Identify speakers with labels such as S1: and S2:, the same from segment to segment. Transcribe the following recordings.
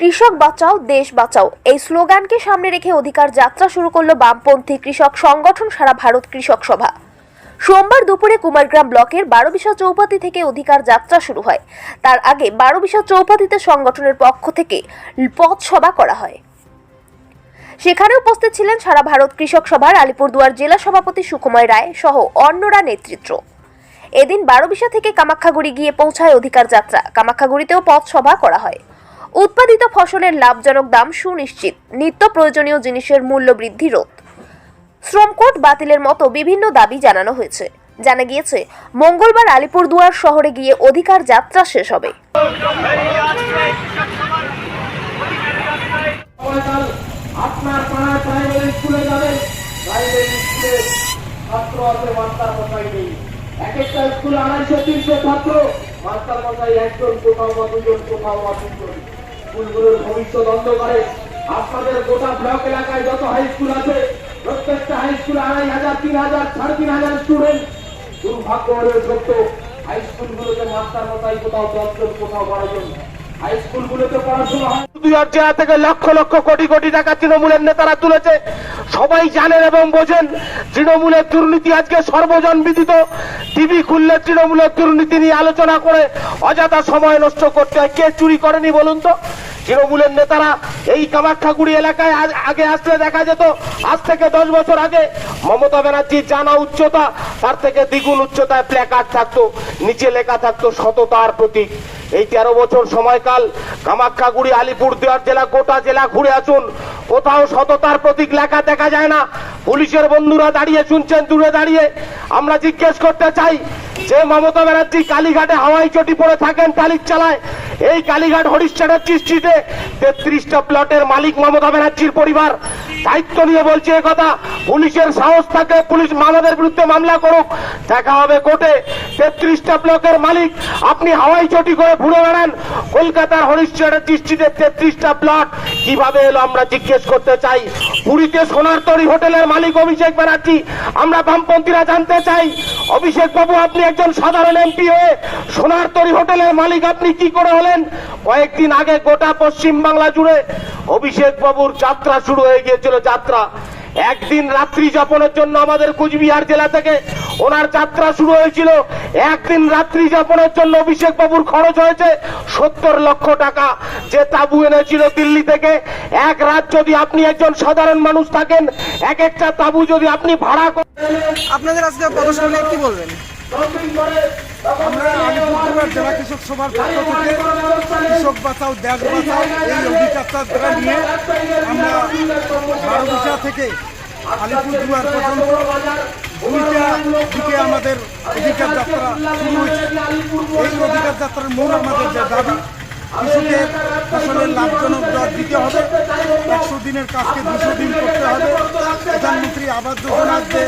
S1: কৃষক বাঁচাও, দেশ বাঁচাও। এই স্লোগানকে সামনে রেখে অধিকার যাত্রা শুরু করল বামপন্থী কৃষক সংগঠন সারা ভারত কৃষক সভা। সোমবার দুপুরে কুমারগ্রাম ব্লকের বারোবিশা চৌপাতি থেকে অধিকার যাত্রা শুরু হয়। তার আগে বারোবিশা চৌপাতিতে সংগঠনের পক্ষ থেকে পথ সভা করা হয়। সেখানে উপস্থিত ছিলেন সারা ভারত কৃষক সভার আলিপুরদুয়ার জেলা সভাপতি সুকুময় রায় সহ অন্যরা নেতৃত্ব। এদিন বারোবিশা থেকে কামাখ্যাগুড়ি গিয়ে পৌঁছায় অধিকার যাত্রা। কামাখ্যাগুড়িতেও পথ সভা করা হয়। উৎপাদিত ফসলের লাভজনক দাম সুনিশ্চিত। নিত্য প্রয়োজনীয় জিনিসের মূল্য বৃদ্ধি রোধ। শ্রমকোট বাতিলের মতো বিভিন্ন দাবি জানানো হয়েছে। জানা গিয়েছে, মঙ্গলবার আলিপুরদুয়ার শহরে গিয়ে অধিকার যাত্রা শেষ হবে।
S2: ছাত্র আছে মাস্টার মশাই নেই এক একটা আড়াইশো তিনশো ছাত্র মাস্টার মশাই একজন কোথাও বা দুজন কোথাও বা স্কুলগুলোর ভবিষ্যৎ অন্ধকারে। আপনাদের গোটা ব্লক এলাকায় যত হাই স্কুল আছে, প্রত্যেকটা হাই স্কুলে আড়াই হাজার, তিন হাজার, সাড়ে তিন হাজার স্টুডেন্ট দুর্ভাগ্য হলেও সত্য হাই স্কুলগুলোতে মাস্টার মশাই কোথাও দশজন, কোথাও বারো জন হাই স্কুলগুলোতে পড়াশোনা হয়
S3: লক্ষ লক্ষ কোটি কোটি টাকা তৃণমূলের নেতারা তুলেছে। সবাই জানেন এবং বোঝেন, তৃণমূলের দুর্নীতি আজকে সর্বজন বিদিত। টিভি খুললে তৃণমূলের দুর্নীতি নিয়ে আলোচনা করে অযথা সময় নষ্ট করতে হয়। কে চুরি করেনি বলুন তো? তৃণমূলের নেতারা এই কামাখ্যাগুড়ি এলাকায় আগে আসলে দেখা যেত। আজ থেকে দশ বছর আগে মমতা ব্যানার্জির জানা উচ্চতা তার থেকে দ্বিগুণ উচ্চতায় প্ল্যাকার্ড থাকতো, নিচে লেখা থাকতো সততার প্রতীক। এই তেরো বছর সময়কাল কামাখ্যাগুড়ি আলিপুর দেওয়ার জেলা, গোটা জেলা ঘুরে আসুন। কোথাও সততার প্রতীক লেখা দেখা যায় না। পুলিশের বন্ধুরা দাঁড়িয়ে শুনছেন, দূরে দাঁড়িয়ে। আমরা জিজ্ঞেস করতে চাই, যে মমতা ব্যানার্জি কালীঘাটে হাওয়াই চটি পরে থাকেন টালির চালায়। এই কালীঘাট হরিশ্চন্দ্র স্ট্রিটে তেত্রিশটা প্লটের মালিক মমতা ব্যানার্জির পরিবার। দায়িত্ব নিয়ে বলছে কথা। পুলিশের সাহস থাকে পুলিশ মামাদের বিরুদ্ধে মামলা করুক। দেখা হবে কোর্টে। তেত্রিশটা ব্লকের মালিক, আপনি হাওয়াই চটি করে ঘুরে বেড়ান। কলকাতার হরিশ্চন্দ্র দৃষ্টিতে তেত্রিশটা প্লট। কীভাবে এলো আমরা জিজ্ঞেস করতে চাই। পুরীতে সোনার তরি হোটেলের মালিক অভিষেক ব্যানার্জি, আমরা বামপন্থীরা জানতে চাই। অভিষেক বাবু, আপনি একজন সাধারণ এমপি হয়ে সোনার তরি হোটেলের মালিক, আপনি কি করে হলেন? কয়েকদিন আগে গোটা পশ্চিম বাংলা জুড়ে অভিষেক বাবুর যাত্রা শুরু হয়ে গিয়েছিল, যাত্রা। একদিন রাত্রি যাপনের জন্য আমাদের কুচবিহার জেলা থেকে ওনার যাত্রা শুরু হয়েছিল। একদিন রাত্রি যাপনের জন্য অভিষেক বাবুর খরচ হয়েছে সত্তর লক্ষ টাকা। যে তাবু এনেছিল দিল্লি থেকে, এক রাত যদি আপনি একজন সাধারণ মানুষ থাকেন, এক একটা তাবু যদি আপনি ভাড়া করেন
S4: আপনাদের আজকে প্রদর্শনী কি বলবেন?
S5: আমরা আলিপুরদুয়ার জেলা কৃষক সভার পক্ষ থেকে কৃষক বাঁচাও দেশ বাঁচাও এই অধিযাত্রা নিয়ে আমরা বারোবিশা থেকে আলিপুরদুয়ার পর্যন্ত দুইটা দিকে আমাদের অধিকার যাত্রা শুরু হয়েছে। এই অধিকার যাত্রার মূল আমাদের যে দাবি কৃষকের ফসলের লাভজনক দর দিতে হবে একশো দিনের কাজকে দুশো দিন করতে হবে। প্রধানমন্ত্রী আবাস যোজনার যে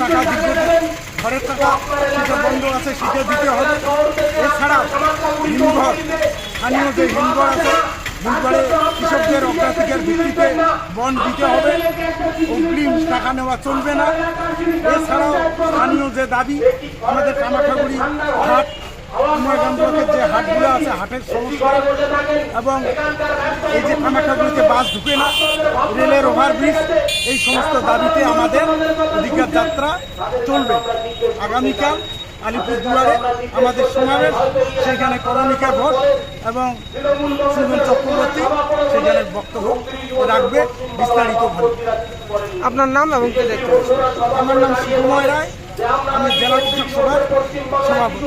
S5: টাকা দীর্ঘদিন ঘরের টাকা সেটা বন্ধ আছে সেটা দিতে হবে। এছাড়া হিমঘর স্থানীয় যে হিমঘর আছে হিমঘরে কৃষকদের অগ্রাধিকার ভিত্তিতে বন্ড দিতে হবে। অগ্রিম টাকা নেওয়া চলবে না। এছাড়াও স্থানীয় যে দাবি, আমাদের কামাখাগুড়ি হাট কুমারগ্রাম ব্লকের যে হাটগুলো আছে হাটের সমস্যা এবং এই যে কামাখাগুড়িতে বাস ঢুকে না রেলের ওভারব্রিজ এই সমস্ত দাবিতে আমাদের অধিকার যাত্রা চলবে। আগামীকাল আলিপুরদুয়ারে আমাদের সমাবেশ সেখানে করণিকা ঘোষ এবং সুমন চক্রবর্তী সেখানে বক্তব্য রাখবে বিস্তারিতভাবে
S4: আপনার নাম এবং কি দেখতে
S5: আমার নাম সুকুময় রায় আমি জেলা কৃষক সভার সভাপতি।